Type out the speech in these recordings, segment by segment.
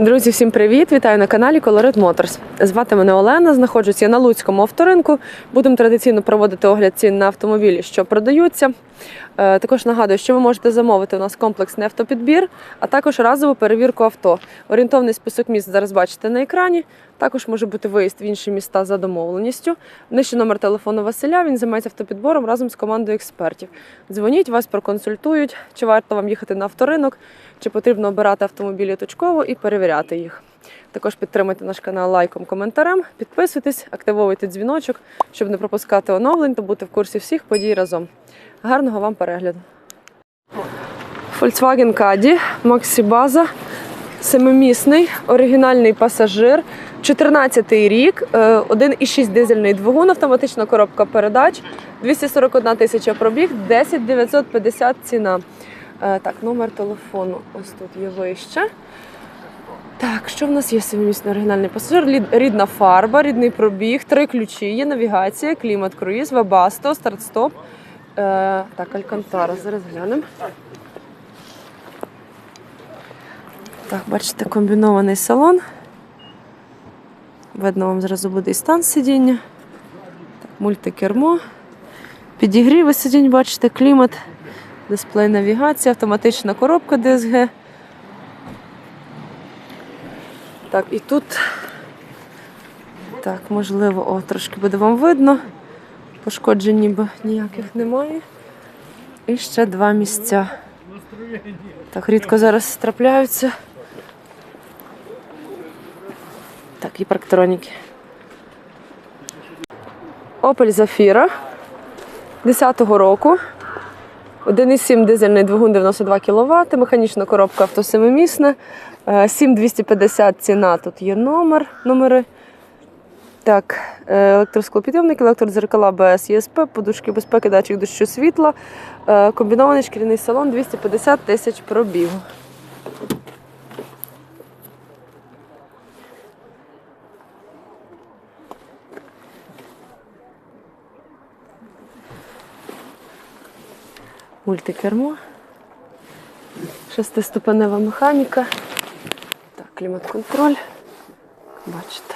Друзі, всім привіт! Вітаю на каналі Colored Motors. Звати мене Олена. Знаходжусь я на Луцькому авторинку. Будемо традиційно проводити огляд цін на автомобілі, що продаються. Е, Також нагадую, що ви можете замовити у нас комплексний автопідбір, а також разову перевірку авто. Орієнтовний список міст зараз бачите на екрані. Також може бути виїзд в інші міста за домовленістю. Нижче номер телефону Василя. Він займається автопідбором разом з командою експертів. Дзвоніть, вас проконсультують, чи варто вам їхати на авторинок, чи потрібно обирати автомобілі точково і перевіряти їх. Також підтримуйте наш канал лайком, коментарем, підписуйтесь, активовуйте дзвіночок, щоб не пропускати оновлень та бути в курсі всіх подій разом. Гарного вам перегляду. Volkswagen Caddy, Maxi База, семимісний, оригінальний пасажир, 14 рік, е, 1,6 дизельний двигун, автоматична коробка передач, 241 тисяча пробіг, 10 950 ціна. Е, Так, номер телефону ось тут є вище. Так, що в нас є семимісний оригінальний пасажир? Рідна фарба, рідний пробіг, три ключі, є навігація, клімат, круїз, вебасто, старт-стоп. Е, так, Алькантара, зараз глянемо. Так, бачите, комбінований салон. Видно, вам зразу буде і стан сидіння. Так, мультикермо. Підігріви сидінь, бачите, клімат, дисплей навігація, автоматична коробка DSG. Так, і тут. Так, можливо, о, трошки буде вам видно. Пошкоджень ніби ніяких немає. І ще два місця. Так, рідко зараз трапляються. Так, і парктроніки. Opel Zafira 10-го року. 1,7 дизельний двигун 92 кВт, механічна коробка авто 7-місне. 7250 ціна, тут є номер, номери. Так, е, електросклопідйомник, електродзеркала БС, ЄСП, подушки безпеки, датчик дощу світла, е, комбінований шкіряний салон 250 тисяч пробігу. Мультикермо. Шестиступенева механіка. Так, клімат-контроль. Бачите.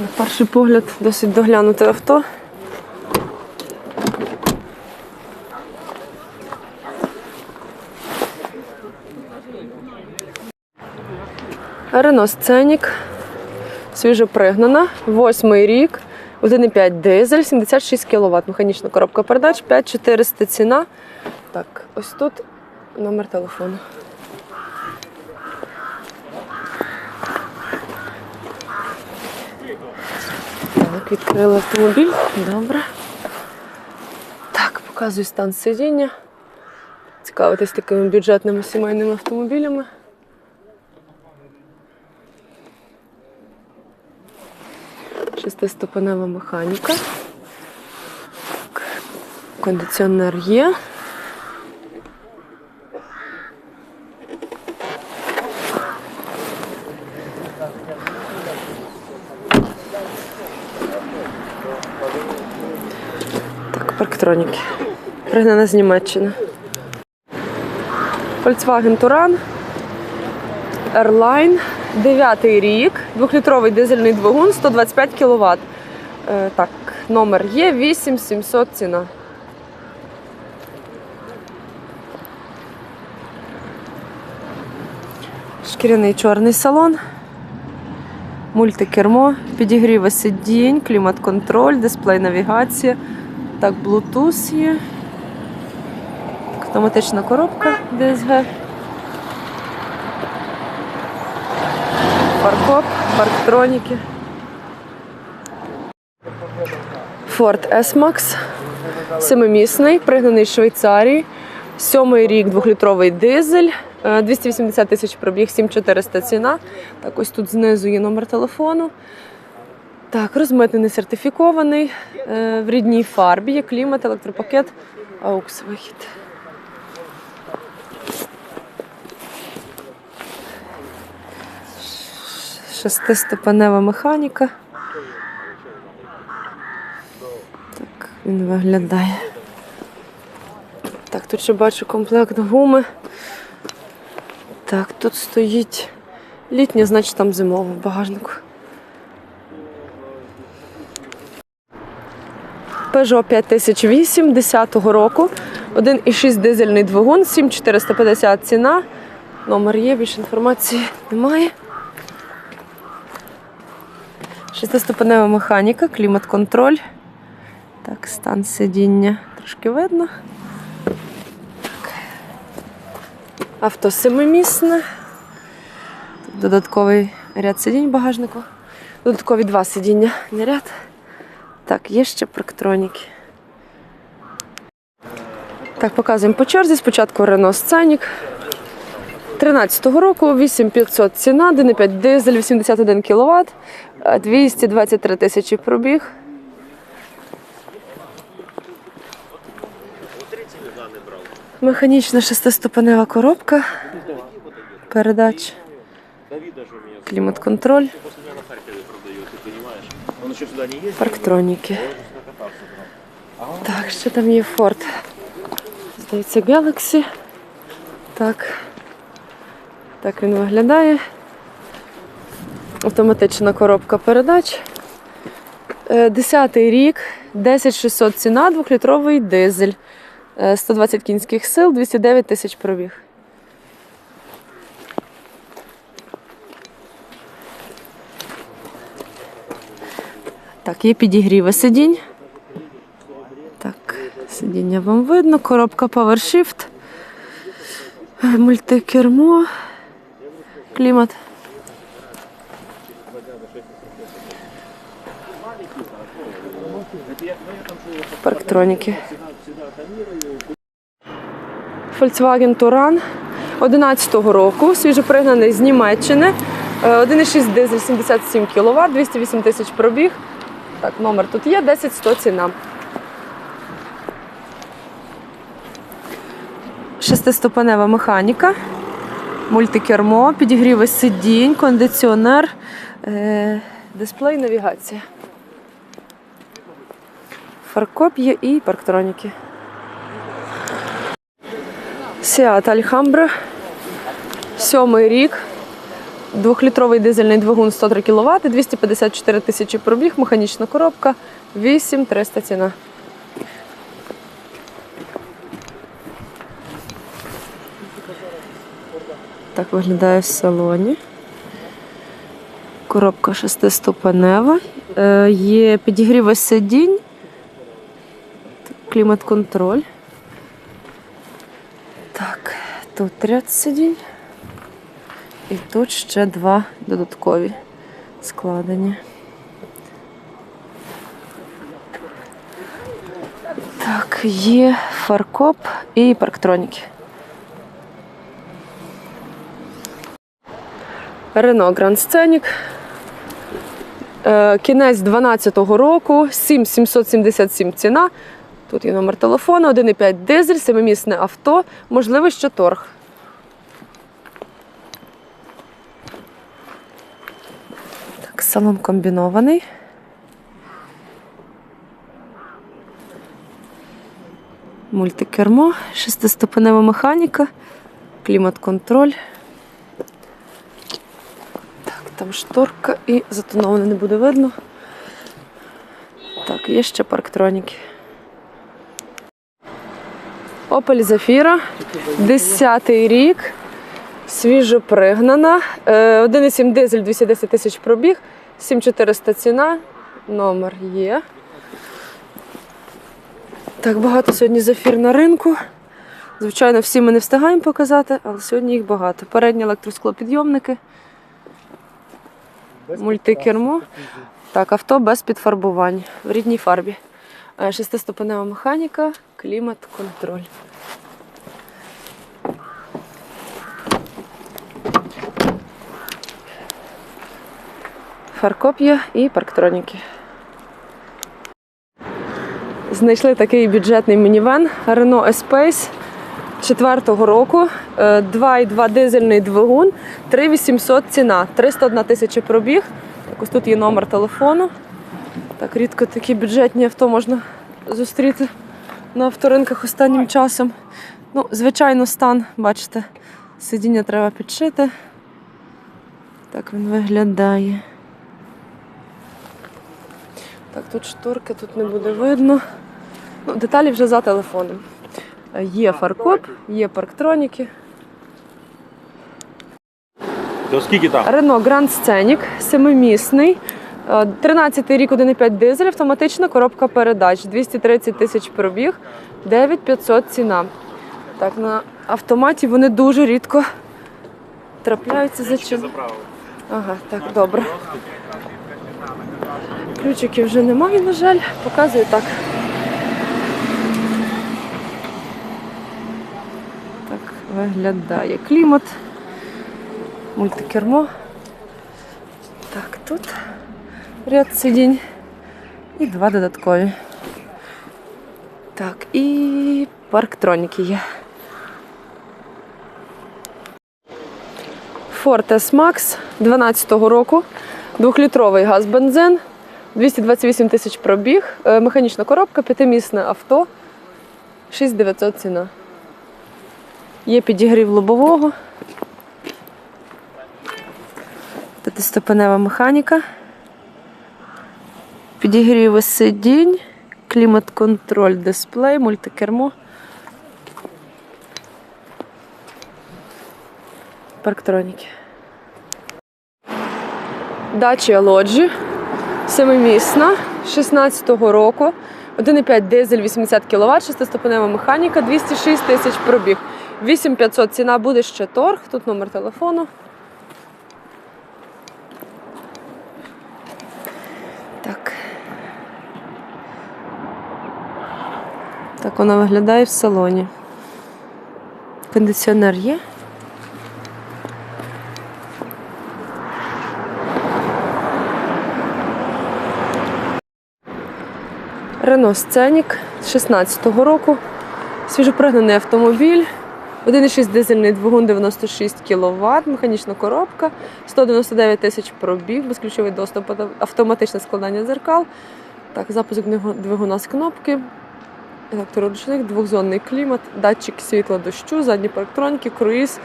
На перший погляд досить доглянуте авто. Рено Сценік. Свіжо пригнана. Восьмий рік. 1,5 дизель, 76 кВт. Механічна коробка передач, 5400 ціна. Так, ось тут номер телефону. Так, відкрили автомобіль. Добре. Так, показую стан сидіння. Цікавитись такими бюджетними сімейними автомобілями. Шестиступенева механіка. Кондиціонер є. Так, парктроніки. Пригнана з Німеччини. Volkswagen Touran. Airline. Дев'ятий рік. Двохлітровий дизельний двигун, 125 кВт. Е, так, номер є 8700 ціна. Шкіряний чорний салон. Мультикермо, підігріви сидінь, клімат-контроль, дисплей навігація. Так, Bluetooth є. Автоматична коробка DSG. Парктроніки. Ford S-Max. Семимісний, пригнаний з Швейцарії. Сьомий рік, двохлітровий дизель. Е, 280 тисяч пробіг, 7400 ціна. Так, ось тут знизу є номер телефону. Так, розмитнений сертифікований. е, В рідній фарбі є клімат, електропакет, аукс вихід. Шестиступенева механіка. Так він виглядає. Так, тут ще бачу комплект гуми. Так, тут стоїть літня, значить там зимова в багажнику. Peugeot 5008 10-го року. 1,6 дизельний двигун, 7450 ціна. Номер є, більше інформації немає. Шестиступенева механіка, клімат-контроль. Так, стан сидіння трошки видно. Так. Авто семимісне. Тут додатковий ряд сидінь багажнику. Додаткові два сидіння, не ряд. Так, є ще парктроніки. Так, показуємо по черзі. Спочатку Renault Scenic. 13-го року 8500 ціна, 1,5 дизель, 81 кВт, 223 тисячі пробіг. Механічна шестиступенева коробка. Передач. Клімат-контроль, парктроніки. Так, що там є Ford? Здається, Galaxy. Так. Так він виглядає. Автоматична коробка передач. Е, Десятий рік, 10600 ціна, двохлітровий дизель. Е, 120 кінських сил, 209 тисяч пробіг. Так, є підігріви сидінь. Так, сидіння вам видно. Коробка PowerShift. Е, Мультикермо. Клімат. Парктроніки. Volkswagen Touran 11-го року, свіжопригнаний з Німеччини. Е, 1,6 дизель 77 кВт, 208 тисяч пробіг. Так, номер тут є, 10-100 ціна. Шестиступенева механіка, мультикермо, підігріви сидінь, кондиціонер, е, дисплей, навігація. Фаркоп і парктроніки. Seat Alhambra. Сьомий рік. Двохлітровий дизельний двигун 103 кВт, 254 тисячі пробіг, механічна коробка, 8300 ціна. Так виглядає в салоні. Коробка шестиступенева. Е, є підігріви сидінь, клімат-контроль. Так, тут ряд сидінь. І тут ще два додаткові складені. Так, є фаркоп і парктроніки. Рено Гранд Сценік. Кінець 12-го року, 7777 ціна. Тут є номер телефону, 1,5 дизель, семимісне авто, можливо, ще торг. Так, салон комбінований. Мультикермо, шестиступенева механіка, клімат-контроль. Там шторка і затоноване не буде видно. Так, є ще парктроніки. Opel Zafira, 10 рік, свіжо пригнана. Е, 1,7 дизель, 210 тисяч пробіг, 7400 ціна, номер є. Так, багато сьогодні зафір на ринку. Звичайно, всі ми не встигаємо показати, але сьогодні їх багато. Передні електросклопідйомники, мультикермо. Так, авто без підфарбувань в рідній фарбі. Е, Шестиступенева механіка, клімат-контроль. Фаркоп є і парктроніки. Знайшли такий бюджетний мінівен Renault Espace 4-го року. Е, 2,2 дизельний двигун, 3800 ціна, 301 тисяча пробіг. Так, ось тут є номер телефону. Так, рідко такі бюджетні авто можна зустріти на авторинках останнім часом. Ну, звичайно, стан, бачите, сидіння треба підшити. Так він виглядає. Так, тут шторки, тут не буде видно. Ну, деталі вже за телефоном. Е, Є фаркоп, є парктроніки. То скільки там? Renault Grand Scenic, семимісний. Е, 13 рік 1,5 дизель, автоматична коробка передач, 230 тисяч пробіг, 9500 ціна. Так, на автоматі вони дуже рідко трапляються за чим. Ага, так, добре. Ключиків вже немає, на жаль, показую так. Так виглядає клімат, мультикермо. Так, тут ряд сидінь і два додаткові. Так, і парктроніки є. Ford S-Max 12-го року, двохлітровий газ бензин, 228 тисяч пробіг, е, механічна коробка, п'ятимісне авто, 6900 ціна. Є підігрів лобового. П'ятиступенева механіка. Підігріви сидінь, клімат-контроль, дисплей, мультикермо. Парктроніки. Дача лоджі. Семимісна 16-го року. 1,5 дизель, 80 кВт, шестиступенева механіка, 206 тисяч пробіг. 8500 ціна буде ще торг. Тут номер телефону. Так. Так вона виглядає в салоні. Кондиціонер є. Рено Сценік 16-го року. Свіжопригнаний автомобіль. 1,6 дизельний двигун 96 кВт, механічна коробка, 199 тисяч пробіг, безключовий доступ, автоматичне складання зеркал. Так, запуск двигуна з кнопки, електроручник, двохзонний клімат, датчик світла дощу, задні парктроніки, круїз,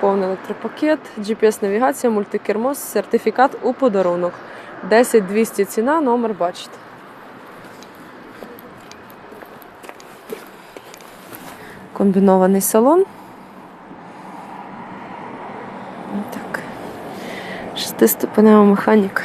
повний електропакет, GPS-навігація, мультикермо, сертифікат у подарунок. 10200 ціна, номер бачите. Комбінований салон. Так. Шестиступенева механіка.